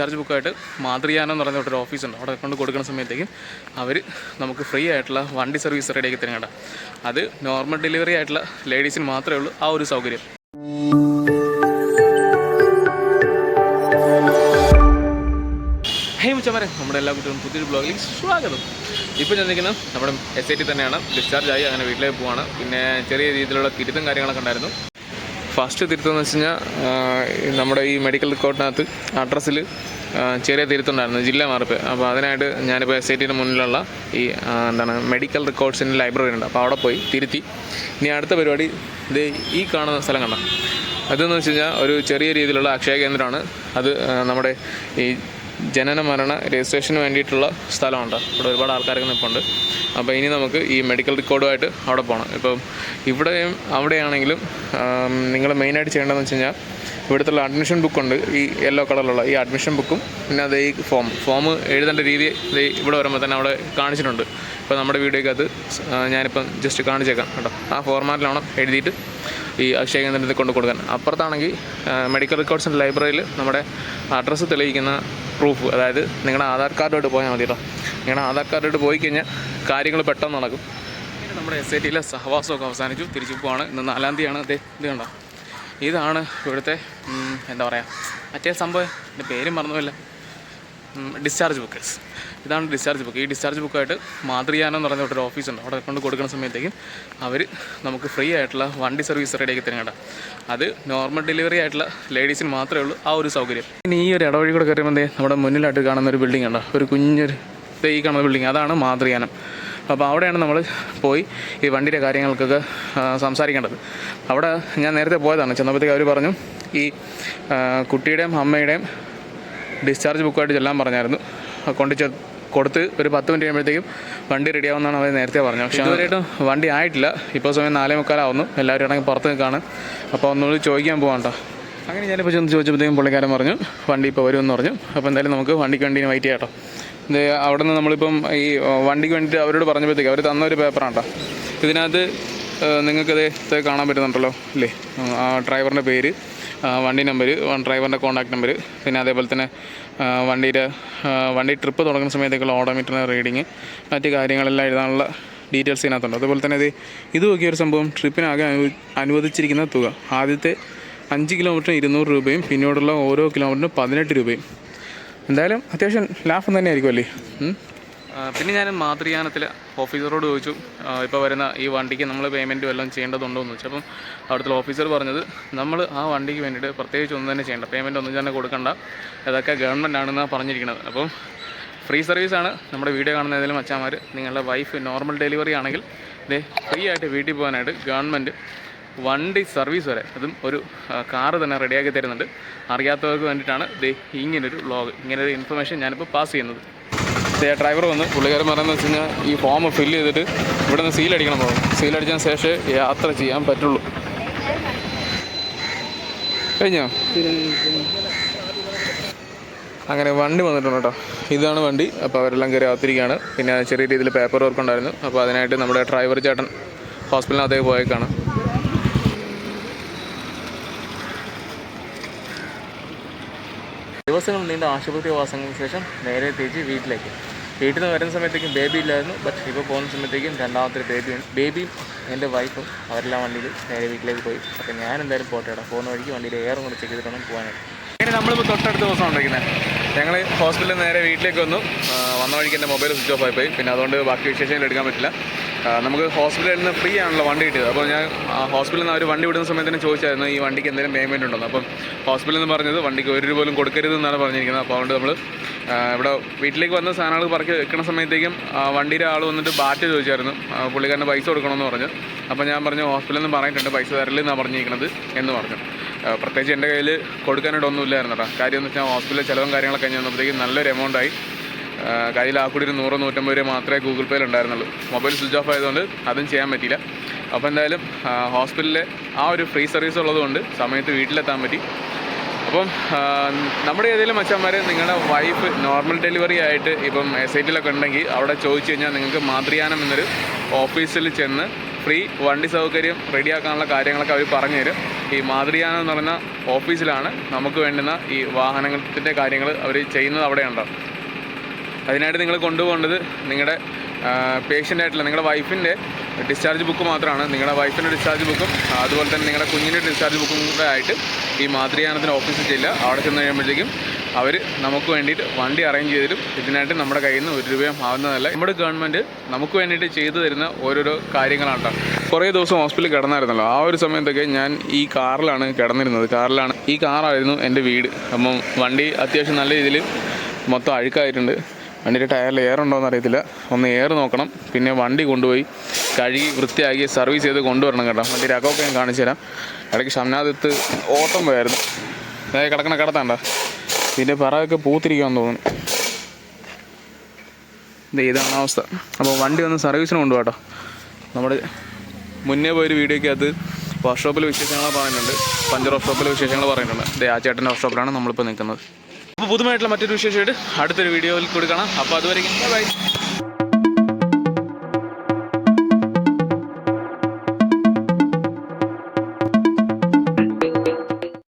Discharge ബുക്കായിട്ട് മാതൃയാനം എന്ന് പറഞ്ഞ ഒരു ഓഫീസുണ്ട് അവിടെ കൊണ്ട് കൊടുക്കുന്ന സമയത്തേക്കും അവർ നമുക്ക് ഫ്രീ ആയിട്ടുള്ള വണ്ടി സർവീസ് റെഡിയാക്കി തരും കേട്ടോ. അത് നോർമൽ ഡെലിവറി ആയിട്ടുള്ള ലേഡീസിന് മാത്രമേ ഉള്ളൂ. ആ ഒരു സൗകര്യം. ഹേ മുച്ചമാരെ നമ്മുടെ എല്ലാ കുട്ടികളും പുതിയൊരു ബ്ലോഗിലേക്ക് സ്വാഗതം. ഇപ്പോൾ ഞാൻ നിൽക്കുന്നത് നമ്മുടെ എസ് ഐ ടി തന്നെയാണ്. ഡിസ്ചാർജ് ആയി അങ്ങനെ വീട്ടിലേക്ക് പോവാണ്. പിന്നെ ചെറിയ രീതിയിലുള്ള തിരുത്തും കാര്യങ്ങളൊക്കെ ഉണ്ടായിരുന്നു. ഫസ്റ്റ് തിരുത്തം എന്ന് വെച്ച് കഴിഞ്ഞാൽ നമ്മുടെ ഈ മെഡിക്കൽ റിക്കോർഡിനകത്ത് അഡ്രസ്സിൽ ചെറിയ തിരുത്തുണ്ടായിരുന്നു ജില്ല മാറിപ്പ്. അപ്പോൾ അതിനായിട്ട് ഞാനിപ്പോൾ എസ് ഐ ടിയുടെ മുന്നിലുള്ള ഈ എന്താണ് മെഡിക്കൽ റെക്കോർഡ്സിന്റെ ലൈബ്രറി ഉണ്ട്. അപ്പോൾ അവിടെ പോയി തിരുത്തി. ഇനി അടുത്ത പരിപാടി ഇത് ഈ കാണുന്ന സ്ഥലം കണ്ട? അതെന്ന് വെച്ച് കഴിഞ്ഞാൽ ഒരു ചെറിയ രീതിയിലുള്ള അക്ഷയ കേന്ദ്രമാണ്. അത് നമ്മുടെ ഈ ജനന മരണ രജിസ്ട്രേഷന് വേണ്ടിയിട്ടുള്ള സ്ഥലമുണ്ട്. ഇവിടെ ഒരുപാട് ആൾക്കാരൊക്കെ നിൽപ്പുണ്ട് അപ്പോൾ ഇനി നമുക്ക് ഈ മെഡിക്കൽ റെക്കോർഡുമായിട്ട് അവിടെ പോകണം ഇപ്പം ഇവിടെയും അവിടെയാണെങ്കിലും നിങ്ങൾ മെയിനായിട്ട് ചെയ്യേണ്ടതെന്ന് വെച്ച് കഴിഞ്ഞാൽ ഇവിടുത്തെ അഡ്മിഷൻ ബുക്കുണ്ട് ഈ യെല്ലോ കളറിലുള്ള ഈ അഡ്മിഷൻ ബുക്കും പിന്നെ അത് ഈ ഫോം ഫോം എഴുതേണ്ട രീതി ഇവിടെ വരുമ്പോൾ തന്നെ അവിടെ കാണിച്ചിട്ടുണ്ട്. ഇപ്പോൾ നമ്മുടെ വീഡിയോക്കകത്ത് ഞാനിപ്പം ജസ്റ്റ് കാണിച്ചേക്കാം കേട്ടോ. ആ ഫോർമാറ്റിലാണ് എഴുതിയിട്ട് ഈ അക്ഷയ കേന്ദ്രത്തിൽ കൊണ്ട് കൊടുക്കാൻ. അപ്പുറത്താണെങ്കിൽ മെഡിക്കൽ റെക്കോർഡ്സ് റെക്കോർഡ്സിന്റെ ലൈബ്രറിയിൽ നമ്മുടെ അഡ്രസ്സ് തെളിയിക്കുന്ന പ്രൂഫ് അതായത് നിങ്ങളുടെ ആധാർ കാർഡുമായിട്ട് പോയാൽ മതി കേട്ടോ നിങ്ങളുടെ ആധാർ കാർഡായിട്ട് പോയി കഴിഞ്ഞാൽ കാര്യങ്ങൾ പെട്ടെന്ന് നടക്കും. പിന്നെ നമ്മുടെ എസ് ഐ ടിയിലെ സഹവാസമൊക്കെ അവസാനിച്ചു. തിരിച്ചു പോവാണ്. ഇന്ന് നാലാം തീയതിയാണ്. അതെ ഇത് കണ്ടോ? ഇതാണ് ഇവിടുത്തെ എന്താ പറയുക മറ്റേ സംഭവം. എന്റെ പേരും മറന്നുമില്ല ഡിസ്ചാർജ് ബുക്കേഴ്സ് ഇതാണ് ഡിസ്ചാർജ് ബുക്ക് ഈ ഡിസ്ചാർജ് ബുക്കായിട്ട് മാതൃയാനം എന്ന് പറഞ്ഞ ഒരു ഓഫീസുണ്ട് അവിടെ കൊണ്ട് കൊടുക്കുന്ന സമയത്തേക്കും അവർ നമുക്ക് ഫ്രീ ആയിട്ടുള്ള വണ്ടി സർവീസ് റെഡിയാക്കി തരും തരുന്നുണ്ട് അത് നോർമൽ ഡെലിവറി ആയിട്ടുള്ള ലേഡീസിന് മാത്രമേ ഉള്ളൂ. ആ ഒരു സൗകര്യം. ഇനി ഈ ഒരു ഇടവഴി കൂടെ കയറുമ്പോൾ നമ്മുടെ മുന്നിലായിട്ട് കാണുന്ന ഒരു ബിൽഡിംഗ് ഉണ്ട് ഒരു കുഞ്ഞൊരു ഈ കാണുന്ന ബിൽഡിംഗ് അതാണ് മാതൃയാനം. അപ്പോൾ അവിടെയാണ് നമ്മൾ പോയി ഈ വണ്ടിയുടെ കാര്യങ്ങൾക്കൊക്കെ സംസാരിക്കേണ്ടത്. അവിടെ ഞാൻ നേരത്തെ പോയതാണ്. ചെന്നപ്പോഴത്തേക്ക് അവർ പറഞ്ഞു ഈ കുട്ടിയുടെയും അമ്മയുടെയും ഡിസ്ചാർജ് ബുക്കായിട്ട് ചെല്ലാൻ പറഞ്ഞായിരുന്നു. കൊണ്ട് ചെ കൊടുത്ത് ഒരു പത്ത് മിനിറ്റ് കഴിയുമ്പോഴത്തേക്കും വണ്ടി റെഡി ആവുമെന്നാണ് അവർ നേരത്തെ പറഞ്ഞത്. പക്ഷേ അതുവരെയായിട്ടും വണ്ടി ആയിട്ടില്ല. ഇപ്പോൾ സമയം നാലേ മുക്കാലാവുന്നു. എല്ലാവരും ആണെങ്കിൽ പുറത്ത് നിൽക്കുകയാണ് അപ്പോൾ ഒന്നുകൂടി ചോദിക്കാൻ പോകാം കേട്ടോ അങ്ങനെ ഞാനിപ്പോൾ ചെന്ന് ചോദിച്ചപ്പോഴത്തേക്കും പുള്ളിക്കാരൻ പറഞ്ഞു വണ്ടി ഇപ്പോൾ വരുമെന്ന് പറഞ്ഞു. അപ്പോൾ എന്തായാലും നമുക്ക് വണ്ടിക്ക് വേണ്ടി വെയിറ്റ് ചെയ്യാം കേട്ടോ ഇത് അവിടെ നിന്ന് നമ്മളിപ്പം ഈ വണ്ടിക്ക് വേണ്ടിയിട്ട് അവരോട് പറഞ്ഞപ്പോഴത്തേക്ക് അവർ തന്ന ഒരു പേപ്പറാണ് കേട്ടോ ഇതിനകത്ത് നിങ്ങൾക്കത് കാണാൻ പറ്റുന്നുണ്ടല്ലോ അല്ലേ ആ ഡ്രൈവറിന്റെ പേര്. വണ്ടി നമ്പർ ഡ്രൈവറിന്റെ കോൺടാക്ട് നമ്പർ പിന്നെ അതേപോലെ തന്നെ വണ്ടിയുടെ വണ്ടി ട്രിപ്പ് തുടങ്ങുന്ന സമയത്തേക്കുള്ള ഓഡോമീറ്ററിന്റെ റീഡിങ് മറ്റ് കാര്യങ്ങളെല്ലാം എഴുതാനുള്ള ഡീറ്റെയിൽസ് ഇതിനകത്തുണ്ട്. അതുപോലെ തന്നെ ഇത് ഇത് നോക്കിയ ഒരു സംഭവം ട്രിപ്പിനാകെ അനു അനുവദിച്ചിരിക്കുന്ന തുക. ആദ്യത്തെ അഞ്ച് കിലോമീറ്ററിന് ഇരുന്നൂറ് രൂപയും പിന്നീടുള്ള ഓരോ കിലോമീറ്ററിനും പതിനെട്ട് രൂപയും. എന്തായാലും അത്യാവശ്യം ലാഭം തന്നെ ആയിരിക്കും അല്ലേ പിന്നെ ഞാൻ മാതൃയാനത്തിൽ ഓഫീസറോട് ചോദിച്ചു ഇപ്പോൾ വരുന്ന ഈ വണ്ടിക്ക് നമ്മൾ പേയ്മെന്റ് വല്ലതും ചെയ്യേണ്ടതുണ്ടോ എന്ന് വെച്ചപ്പം അവിടുത്തെ ഓഫീസർ പറഞ്ഞത് നമ്മൾ ആ വണ്ടിക്ക് വേണ്ടിയിട്ട് പ്രത്യേകിച്ച് ഒന്നും തന്നെ ചെയ്യേണ്ട പേയ്മെന്റ് ഒന്നും തന്നെ കൊടുക്കണ്ട അതൊക്കെ ഗവൺമെന്റ് ആണെന്നാണ് പറഞ്ഞിരിക്കുന്നത്. അപ്പം ഫ്രീ സർവീസാണ് നമ്മുടെ വീഡിയോ കാണുന്ന ഏതെങ്കിലും അച്ഛന്മാർ നിങ്ങളുടെ വൈഫ് നോർമൽ ഡെലിവറി ആണെങ്കിൽ ഇത് ഫ്രീ ആയിട്ട് വീട്ടിൽ പോകാനായിട്ട് ഗവൺമെന്റ് വണ്ടി സർവീസ് വരെ അതും ഒരു കാറ് തന്നെ റെഡിയാക്കി തരുന്നുണ്ട്. അറിയാത്തവർക്ക് വേണ്ടിയിട്ടാണ് ഇത് ഇങ്ങനൊരു വ്ളോഗ് ഇങ്ങനൊരു ഇൻഫർമേഷൻ ഞാനിപ്പോൾ പാസ് ചെയ്യുന്നത്. ഡ്രൈവർ വന്ന് പുള്ളിക്കാരൻ പറയുന്നത് വെച്ച് കഴിഞ്ഞാൽ ഈ ഫോം ഫില്ല് ചെയ്തിട്ട് ഇവിടെ നിന്ന് സീലടിക്കണം പോകും സീലടിച്ചതിന് ശേഷം യാത്ര ചെയ്യാൻ പറ്റുള്ളൂ. കഴിഞ്ഞോ? അങ്ങനെ വണ്ടി വന്നിട്ടുണ്ട് കേട്ടോ. ഇതാണ് വണ്ടി. അപ്പോൾ അവരെല്ലാം കയറി അകത്തിരിക്കുകയാണ്. പിന്നെ ചെറിയ രീതിയിൽ പേപ്പർ വർക്ക് ഉണ്ടായിരുന്നു. അപ്പോൾ അതിനായിട്ട് നമ്മുടെ ഡ്രൈവർ ചേട്ടൻ ഹോസ്പിറ്റലിനകത്തേക്ക് പോയേക്കാണ്. ദിവസങ്ങൾ നീണ്ട ആശുപത്രി വാസങ്ങൾക്ക് ശേഷം നേരെ തിരിച്ച് വീട്ടിലേക്ക്. വീട്ടിൽ നിന്ന് വരുന്ന സമയത്തേക്കും ബേബി ഇല്ലായിരുന്നു. ബട്ട് ഇപ്പോൾ പോകുന്ന സമയത്തേക്കും രണ്ടാമത്തെ ബേബി ബേബിയും എന്റെ വൈഫും അവരെല്ലാം വണ്ടിയിൽ നേരെ വീട്ടിലേക്ക് പോയി. അപ്പോൾ ഞാൻ എന്തായാലും പോട്ടേടാ പോകുന്ന വഴിക്ക് വണ്ടിയിൽ എയറും കൂടെ ചെക്ക് ചെയ്തിട്ടാണ് പോകാനായിട്ട് അങ്ങനെ നമ്മളിപ്പോൾ തൊട്ടടുത്ത ദിവസം ഉണ്ടായിരിക്കുന്നത് ഞങ്ങൾ ഹോസ്പിറ്റലിൽ നേരെ വീട്ടിലേക്ക് വന്നു. വന്ന വഴിക്ക് എന്റെ മൊബൈൽ സ്വിച്ച് ഓഫ് ആയിപ്പോയി. പോയി പിന്നെ അതുകൊണ്ട് ബാക്കി വിശേഷങ്ങൾ എടുക്കാൻ പറ്റില്ല. നമുക്ക് ഹോസ്പിറ്റലിൽ നിന്ന് ഫ്രീ ആണല്ലോ വണ്ടി കിട്ടിയത്. അപ്പോൾ ഞാൻ ഹോസ്പിറ്റലിൽ നിന്ന് അവർ വണ്ടി വിടുന്ന സമയത്ത് തന്നെ ചോദിച്ചായിരുന്നു ഈ വണ്ടിക്ക് എന്തെങ്കിലും പേയ്മെന്റ് ഉണ്ടോ? അപ്പം ഹോസ്പിറ്റലിൽ നിന്ന് പറഞ്ഞത് വണ്ടിക്ക് ഒരു രൂപ പോലും കൊടുക്കരുത് എന്നാണ് പറഞ്ഞിരിക്കുന്നത്. അപ്പോൾ അതുകൊണ്ട് നമ്മൾ ഇവിടെ വീട്ടിലേക്ക് വന്ന സാധനങ്ങൾ പറക്കി വെക്കുന്ന സമയത്തേക്കും വണ്ടിയിലെ ആൾ വന്നിട്ട് ബാറ്റ് ചോദിച്ചായിരുന്നു. പുള്ളിക്കാരന്റെ പൈസ കൊടുക്കണമെന്ന് പറഞ്ഞു. അപ്പോൾ ഞാൻ പറഞ്ഞു ഹോസ്പിറ്റലിൽ നിന്ന് പറഞ്ഞിട്ടുണ്ട് പൈസ തരലെന്നാണ് പറഞ്ഞിരിക്കുന്നത് എന്ന് പറഞ്ഞു. പ്രത്യേകിച്ച് എന്റെ കയ്യിൽ കൊടുക്കാനായിട്ട് ഒന്നും ഇല്ലായിരുന്നു കേട്ടോ കാര്യം എന്ന് വെച്ചാൽ ഹോസ്പിറ്റലിൽ ചിലവും കാര്യങ്ങളൊക്കെ കഴിഞ്ഞ് വന്നപ്പോഴത്തേക്കും നല്ലൊരു എമൗണ്ട് ആയി. ആ, കയ്യിൽ ആ കൂടി ഒരു നൂറ് നൂറ്റമ്പത് രൂപ മാത്രമേ ഗൂഗിൾ പേയിൽ ഉണ്ടായിരുന്നുള്ളൂ. മൊബൈൽ സ്വിച്ച് ഓഫ് ആയതുകൊണ്ട് അതും ചെയ്യാൻ പറ്റിയില്ല. അപ്പോൾ എന്തായാലും ഹോസ്പിറ്റലിലെ ആ ഒരു ഫ്രീ സർവീസ് ഉള്ളതുകൊണ്ട് സമയത്ത് വീട്ടിലെത്താൻ പറ്റി. അപ്പം നമ്മുടെ ഏതെങ്കിലും അച്ഛന്മാർ നിങ്ങളുടെ വൈഫ് നോർമൽ ഡെലിവറി ആയിട്ട് ഇപ്പം എസ് ഐ ടിയിലൊക്കെ ഉണ്ടെങ്കിൽ അവിടെ ചോദിച്ചു കഴിഞ്ഞാൽ നിങ്ങൾക്ക് മാതൃയാനം എന്നൊരു ഓഫീസിൽ ചെന്ന് ഫ്രീ വണ്ടി സൗകര്യം റെഡിയാക്കാനുള്ള കാര്യങ്ങളൊക്കെ അവർ പറഞ്ഞു തരും. ഈ മാതൃയാനം എന്ന് പറയുന്ന ഓഫീസിലാണ് നമുക്ക് വേണ്ടുന്ന ഈ വാഹനത്തിന്റെ കാര്യങ്ങൾ അവർ ചെയ്യുന്നത് അവിടെയുണ്ടോ? അതിനായിട്ട് നിങ്ങൾ കൊണ്ടുപോകേണ്ടത് നിങ്ങളുടെ പേഷ്യന്റ് ആയിട്ടുള്ള നിങ്ങളുടെ വൈഫിന്റെ ഡിസ്ചാർജ് ബുക്ക് മാത്രമാണ്. നിങ്ങളുടെ വൈഫിന്റെ ഡിസ്ചാർജ് ബുക്കും അതുപോലെ തന്നെ നിങ്ങളുടെ കുഞ്ഞിന്റെ ഡിസ്ചാർജ് ബുക്കും കൂടെ ആയിട്ട് ഈ മാതൃയാനത്തിന് ഓഫീസിൽ ചെല്ലുക അവിടെ ചെന്ന് കഴിയുമ്പോഴത്തേക്കും അവർ നമുക്ക് വേണ്ടിയിട്ട് വണ്ടി അറേഞ്ച് ചെയ്തിട്ടും ഇതിനായിട്ട് നമ്മുടെ കയ്യിൽ നിന്ന് ഒരു രൂപയും ആവുന്നതല്ല. നമ്മുടെ ഗവൺമെന്റ് നമുക്ക് വേണ്ടിയിട്ട് ചെയ്തു തരുന്ന ഓരോരോ കാര്യങ്ങളാണ് കേട്ടോ കുറേ ദിവസം ഹോസ്പിറ്റലിൽ കിടന്നായിരുന്നല്ലോ. ആ ഒരു സമയത്തൊക്കെ ഞാൻ ഈ കാറിലാണ് കിടന്നിരുന്നത്. കാറിലാണ് ഈ കാറായിരുന്നു എന്റെ വീട്. അപ്പം വണ്ടി അത്യാവശ്യം നല്ല രീതിയിൽ മൊത്തം അഴുക്കായിട്ടുണ്ട്. വണ്ടിയുടെ ടയറിൽ എയർ ഉണ്ടോ എന്ന് അറിയത്തില്ല. ഒന്ന് എയർ നോക്കണം. പിന്നെ വണ്ടി കൊണ്ടുപോയി കഴുകി വൃത്തിയാക്കി സർവീസ് ചെയ്ത് കൊണ്ടുവരണം കേട്ടോ. വണ്ടിയുടെ അകമൊക്കെ ഞാൻ കാണിച്ചു തരാം. ഇടയ്ക്ക് ഷംനാദത്ത് ഓട്ടം പോയായിരുന്നു. അതായത് കിടക്കണ കിടത്താണ്ട? ഇതിന്റെ പറയൊക്കെ പൂത്തിരിക്കാമെന്ന് തോന്നുന്നു. ഇത് ഇതാണ് അവസ്ഥ. അപ്പോൾ വണ്ടി ഒന്ന് സർവീസിന് കൊണ്ടുപോകാം കേട്ടോ. നമ്മുടെ മുന്നേ പോയൊരു വീഡിയോയ്ക്കകത്ത് വർക്ക്ഷോപ്പിലെ വിശേഷങ്ങൾ പറയുന്നുണ്ട്. പഞ്ചർ വർക്ക്ഷോപ്പിലെ വിശേഷങ്ങൾ പറയുന്നുണ്ട്. ആ ചേട്ടന്റെ വർക്ക്ഷോപ്പിലാണ് നമ്മളിപ്പോൾ നിൽക്കുന്നത്. അപ്പോൾ പുതുമായിട്ടുള്ള മറ്റൊരു വിശേഷമായിട്ട് അടുത്തൊരു വീഡിയോയിൽ കൂടി കാണാം. അപ്പോൾ അതുവരെയും ബൈ